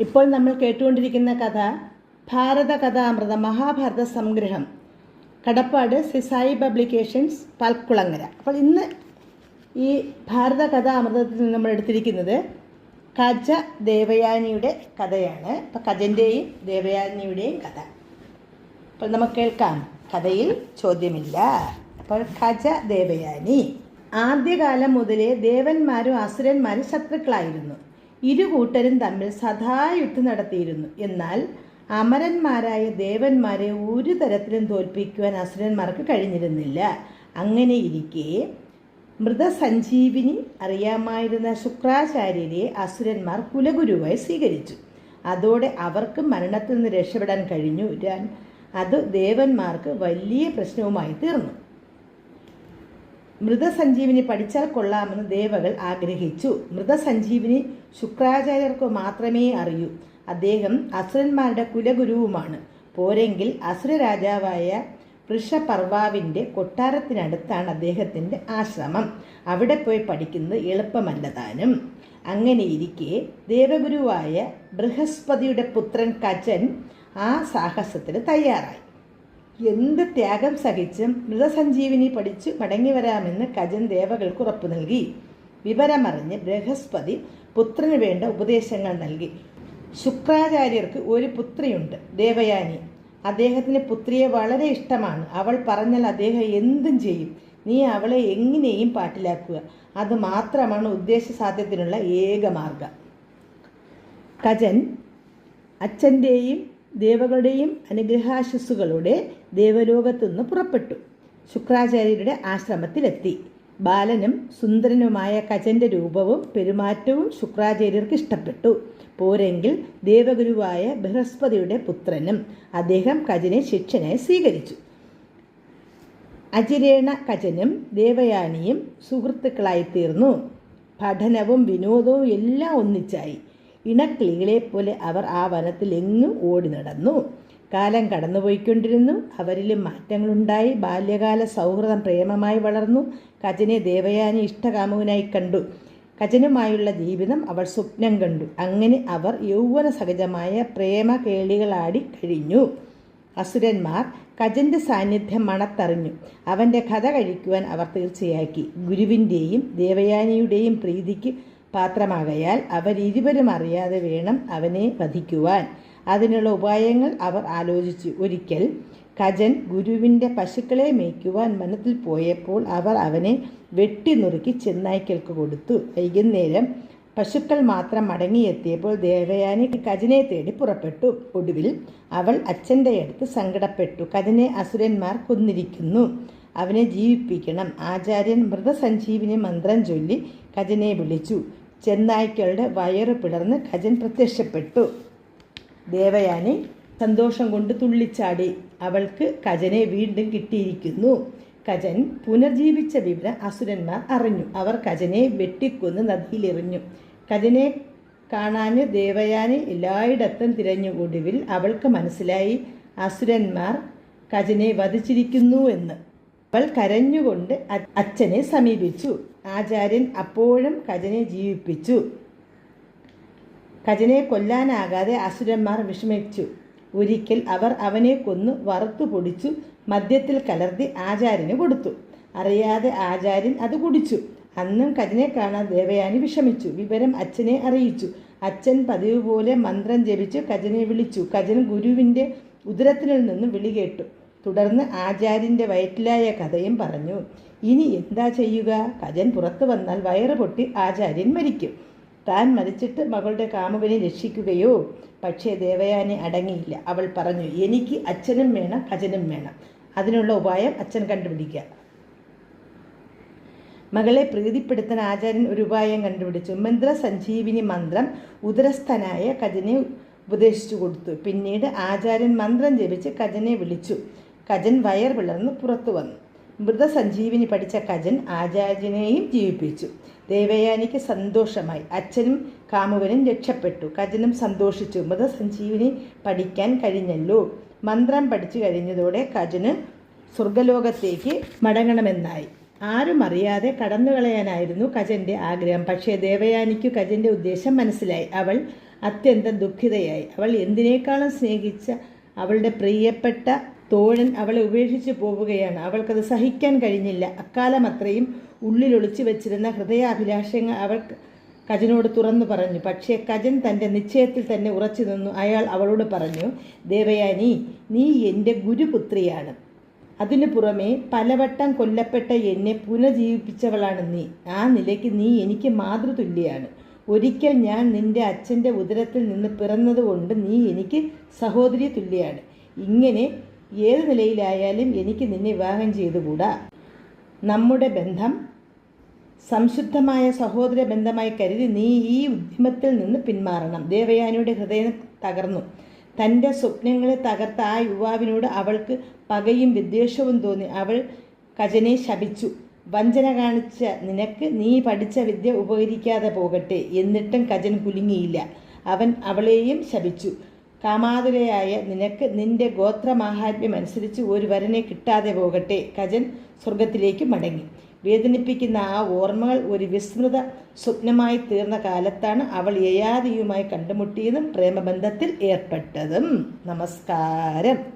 ഇപ്പോൾ നമ്മൾ കേട്ടുകൊണ്ടിരിക്കുന്ന കഥ ഭാരത കഥാമൃത മഹാഭാരത സംഗ്രഹം. കടപ്പാട് സിസായി പബ്ലിക്കേഷൻസ് പൽക്കുളങ്ങര. അപ്പോൾ ഇന്ന് ഈ ഭാരത കഥാമൃതത്തിൽ നിന്ന് നമ്മൾ എടുത്തിരിക്കുന്നത് കജ ദേവയാനിയുടെ കഥയാണ്. അപ്പോൾ കജന്റെയും ദേവയാനിയുടെയും കഥ. അപ്പോൾ നമുക്ക് കേൾക്കാം. കഥയിൽ ചോദ്യമില്ല. അപ്പോൾ കജ ദേവയാനി. ആദ്യകാലം മുതലേ ദേവന്മാരും അസുരന്മാരും ശത്രുക്കളായിരുന്നു. ഇരു കൂട്ടരും തമ്മിൽ സദാ യുദ്ധം നടത്തിയിരുന്നു. എന്നാൽ അമരന്മാരായ ദേവന്മാരെ ഒരു തരത്തിലും തോൽപ്പിക്കുവാൻ അസുരന്മാർക്ക് കഴിഞ്ഞിരുന്നില്ല. അങ്ങനെയിരിക്കെ മൃതസഞ്ജീവിനി അറിയാമായിരുന്ന ശുക്രാചാര്യരെ അസുരന്മാർ കുലഗുരുവായി സ്വീകരിച്ചു. അതോടെ അവർക്ക് മരണത്തിൽ നിന്ന് രക്ഷപ്പെടാൻ കഴിഞ്ഞു. അത് ദേവന്മാർക്ക് വലിയ പ്രശ്നവുമായി തീർന്നു. മൃതസഞ്ജീവിനി പഠിച്ചാൽ കൊള്ളാമെന്ന് ദേവകൾ ആഗ്രഹിച്ചു. മൃതസഞ്ജീവിനി ശുക്രാചാര്യർക്ക് മാത്രമേ അറിയൂ. അദ്ദേഹം അസുരന്മാരുടെ കുലഗുരുവുമാണ്. പോരെങ്കിൽ അസുര രാജാവായ വൃഷപർവാവിന്റെ കൊട്ടാരത്തിനടുത്താണ് അദ്ദേഹത്തിന്റെ ആശ്രമം. അവിടെ പോയി പഠിക്കുന്നത് എളുപ്പമല്ല താനും അങ്ങനെയിരിക്കെ ദേവഗുരുവായ ബൃഹസ്പതിയുടെ പുത്രൻ കജൻ ആ സാഹസത്തിന് തയ്യാറായി. എന്ത് ത്യാഗം സഹിച്ചും മൃതസഞ്ജീവിനി പഠിച്ച് മടങ്ങി വരാമെന്ന് കജൻ ദേവകൾക്ക് ഉറപ്പ് നൽകി. വിവരമറിഞ്ഞ് ബൃഹസ്പതി പുത്രന് വേണ്ട ഉപദേശങ്ങൾ നൽകി. ശുക്രാചാര്യർക്ക് ഒരു പുത്രിയുണ്ട് ദേവയാനി. അദ്ദേഹത്തിന് പുത്രിയെ വളരെ ഇഷ്ടമാണ്. അവൾ പറഞ്ഞാൽ അദ്ദേഹം എന്തും ചെയ്യും. നീ അവളെ എങ്ങനെയും പാട്ടിലാക്കുക. അത് മാത്രമാണ് ഉദ്ദേശസാധ്യത്തിനുള്ള ഏക മാർഗം. കജൻ അച്ഛന്റെയും ദേവകളുടെയും അനുഗ്രഹാശസ്സുകളുടെ ദേവലോകത്തുനിന്ന് പുറപ്പെട്ടു. ശുക്രാചാര്യരുടെ ആശ്രമത്തിലെത്തി. ബാലനും സുന്ദരനുമായ കജന്റെ രൂപവും പെരുമാറ്റവും ശുക്രാചാര്യർക്ക് ഇഷ്ടപ്പെട്ടു. പോരെങ്കിൽ ദേവഗുരുവായ ബൃഹസ്പതിയുടെ പുത്രനും അദ്ദേഹം കജനെ ശിക്ഷനായി സ്വീകരിച്ചു. അജിരേണ കജനും ദേവയാനിയും സുഹൃത്തുക്കളായിത്തീർന്നു. പഠനവും വിനോദവും എല്ലാം ഒന്നിച്ചായി. ഇണക്കിളികളെ പോലെ അവർ ആ വനത്തിൽ എങ്ങും ഓടി നടന്നു. കാലം കടന്നുപോയിക്കൊണ്ടിരുന്നു. അവരിലും മാറ്റങ്ങളുണ്ടായി. ബാല്യകാല സൗഹൃദം പ്രേമമായി വളർന്നു. കജനെ ദേവയാനി ഇഷ്ടകാമുകനായി കണ്ടു. കജനുമായുള്ള ജീവിതം അവൾ സ്വപ്നം കണ്ടു. അങ്ങനെ അവർ യൗവന സഹജമായ പ്രേമ കേളികളാടി കഴിഞ്ഞു. അസുരന്മാർ കജന്റെ സാന്നിധ്യം മണത്തറിഞ്ഞു. അവന്റെ കഥ കഴിക്കുവാൻ അവർ തീർച്ചയാക്കി. ഗുരുവിന്റെയും ദേവയാനിയുടെയും പ്രീതിക്ക് പാത്രമാകയാൽ അവരിരുവരും അറിയാതെ വേണം അവനെ വധിക്കുവാൻ. അതിനുള്ള ഉപായങ്ങൾ അവർ ആലോചിച്ചു. ഒരിക്കൽ കജൻ ഗുരുവിന്റെ പശുക്കളെ മേയ്ക്കുവാൻ മനത്തിൽ പോയപ്പോൾ അവർ അവനെ വെട്ടിനുറുക്കി ചെന്നായ്ക്കൾക്ക് കൊടുത്തു. വൈകുന്നേരം പശുക്കൾ മാത്രം മടങ്ങിയെത്തിയപ്പോൾ ദേവയാനി കജനെ തേടി പുറപ്പെട്ടു. ഒടുവിൽ അവൾ അച്ഛന്റെ അടുത്ത് സങ്കടപ്പെട്ടു. കജനെ അസുരന്മാർ കൊന്നിരിക്കുന്നു. അവനെ ജീവിപ്പിക്കണം. ആചാര്യൻ മൃതസഞ്ജീവിനി മന്ത്രം ചൊല്ലി കജനെ വിളിച്ചു. ചെന്നായ്ക്കളുടെ വയറ് പിളർന്ന് ഖജൻ പ്രത്യക്ഷപ്പെട്ടു. ദേവയാനി സന്തോഷം കൊണ്ട് തുള്ളിച്ചാടി. അവൾക്ക് ഖജനെ വീണ്ടും കിട്ടിയിരിക്കുന്നു. ഖജൻ പുനർജീവിച്ച വിവരം അസുരന്മാർ അറിഞ്ഞു. അവർ ഖജനെ വെട്ടിക്കൊന്ന് നദിയിലെറിഞ്ഞു. ഖജനെ കാണാൻ ദേവയാനി എല്ലായിടത്തും തിരഞ്ഞു. ഒടുവിൽ അവൾക്ക് മനസ്സിലായി അസുരന്മാർ ഖജനെ വധിച്ചിരിക്കുന്നു എന്ന്. അവൾ കരഞ്ഞുകൊണ്ട് അച്ഛനെ സമീപിച്ചു. ആചാര്യൻ അപ്പോഴും കജനെ ജീവിപ്പിച്ചു. കജനെ കൊല്ലാനാകാതെ അസുരന്മാർ വിഷമിച്ചു. ഒരിക്കൽ അവർ അവനെ കൊന്നു വറുത്തു പൊടിച്ചു മദ്യത്തിൽ കലർത്തി ആചാര്യന് കൊടുത്തു. അറിയാതെ ആചാര്യൻ അത് കുടിച്ചു. അന്നും കജനെ കാണാൻ ദേവയാനി വിഷമിച്ചു. വിവരം അച്ഛനെ അറിയിച്ചു. അച്ഛൻ പതിവ് പോലെ മന്ത്രം ജപിച്ച് കജനെ വിളിച്ചു. കജൻ ഗുരുവിന്റെ ഉദരത്തിൽ നിന്നും വിളി കേട്ടു. തുടർന്ന് ആചാര്യന്റെ വയറ്റിലായ കഥയും പറഞ്ഞു. ഇനി എന്താ ചെയ്യുക? കജൻ പുറത്തു വന്നാൽ വയറ് പൊട്ടി ആചാര്യൻ മരിക്കും. താൻ മരിച്ചിട്ട് മകളുടെ കാമുകനെ രക്ഷിക്കുകയോ? പക്ഷേ ദേവയാനി അടങ്ങിയില്ല. അവൾ പറഞ്ഞു എനിക്ക് അച്ഛനും വേണം കജനും വേണം. അതിനുള്ള ഉപായം അച്ഛൻ കണ്ടുപിടിക്കുക. മകളെ പ്രീതിപ്പെടുത്താൻ ആചാര്യൻ ഒരു ഉപായം കണ്ടുപിടിച്ചു. മന്ത്ര സഞ്ജീവിനി മന്ത്രം ഉദരസ്ഥനായ കജനെ ഉപദേശിച്ചു കൊടുത്തു. പിന്നീട് ആചാര്യൻ മന്ത്രം ജപിച്ച് കജനെ വിളിച്ചു. കജൻ വയർ പിളർന്ന് പുറത്തു വന്നു. മൃതസഞ്ജീവിനി പഠിച്ച കജൻ ആചാര്യനെയും ജീവിപ്പിച്ചു. ദേവയാനിക്ക് സന്തോഷമായി. അച്ഛനും കാമുകനും രക്ഷപ്പെട്ടു. കജനും സന്തോഷിച്ചു. മൃതസഞ്ജീവിനി പഠിക്കാൻ കഴിഞ്ഞല്ലോ. മന്ത്രം പഠിച്ചു കഴിഞ്ഞതോടെ കജന് സ്വർഗലോകത്തേക്ക് മടങ്ങണമെന്നായി. ആരും അറിയാതെ കടന്നു കളയാനായിരുന്നു കജന്റെ ആഗ്രഹം. പക്ഷേ ദേവയാനിക്കു കജന്റെ ഉദ്ദേശം മനസ്സിലായി. അവൾ അത്യന്തം ദുഃഖിതയായി. അവൾ എന്തിനേക്കാളും സ്നേഹിച്ച അവളുടെ പ്രിയപ്പെട്ട തോഴൻ അവളെ ഉപേക്ഷിച്ച് പോവുകയാണ്. അവൾക്കത് സഹിക്കാൻ കഴിഞ്ഞില്ല. അക്കാലം അത്രയും ഉള്ളിലൊളിച്ചു വെച്ചിരുന്ന ഹൃദയാഭിലാഷങ്ങൾ അവൾ കജനോട് തുറന്നു പറഞ്ഞു. പക്ഷേ കജൻ തന്റെ നിശ്ചയത്തിൽ തന്നെ ഉറച്ചു നിന്നു. അയാൾ അവളോട് പറഞ്ഞു ദേവയാനി നീ എന്റെ ഗുരുപുത്രിയാണ്. അതിനു പുറമേ പലവട്ടം കൊല്ലപ്പെട്ട എന്നെ പുനജീവിപ്പിച്ചവളാണ് നീ. ആ നിലയ്ക്ക് നീ എനിക്ക് മാതൃതുല്യാണ്. ഒരിക്കൽ ഞാൻ നിന്റെ അച്ഛന്റെ ഉദരത്തിൽ നിന്ന് പിറന്നതുകൊണ്ട് നീ എനിക്ക് സഹോദരി തുല്യാണ് ഇങ്ങനെ ഏത് നിലയിലായാലും എനിക്ക് നിന്നെ വിവാഹം ചെയ്തുകൂടാ? നമ്മുടെ ബന്ധം സംശുദ്ധമായ സഹോദര ബന്ധമായി കരുതി നീ ഈ ഉദ്യമത്തിൽ നിന്ന് പിന്മാറണം. ദേവയാനിയുടെ ഹൃദയം തകർന്നു. തന്റെ സ്വപ്നങ്ങളെ തകർത്ത ആ യുവാവിനോട് അവൾക്ക് പകയും വിദ്വേഷവും തോന്നി. അവൾ കജനെ ശപിച്ചു. വഞ്ചന കാണിച്ച നിനക്ക് നീ പഠിച്ച വിദ്യ ഉപകരിക്കാതെ പോകട്ടെ എന്നിട്ടും കജൻ കുലുങ്ങിയില്ല. അവൻ അവളെയും ശപിച്ചു. കാമാതുരയായ നിനക്ക് നിന്റെ ഗോത്രമാഹാത്മ്യം അനുസരിച്ച് ഒരു വരനെ കിട്ടാതെ പോകട്ടെ. കജൻ സ്വർഗത്തിലേക്ക് മടങ്ങി. വേദനിപ്പിക്കുന്ന ആ ഓർമ്മകൾ ഒരു വിസ്മൃത സ്വപ്നമായി തീർന്ന കാലത്താണ് അവൾ യയാദിയുമായി കണ്ടുമുട്ടിയതും പ്രേമബന്ധത്തിൽ ഏർപ്പെട്ടതും. നമസ്കാരം.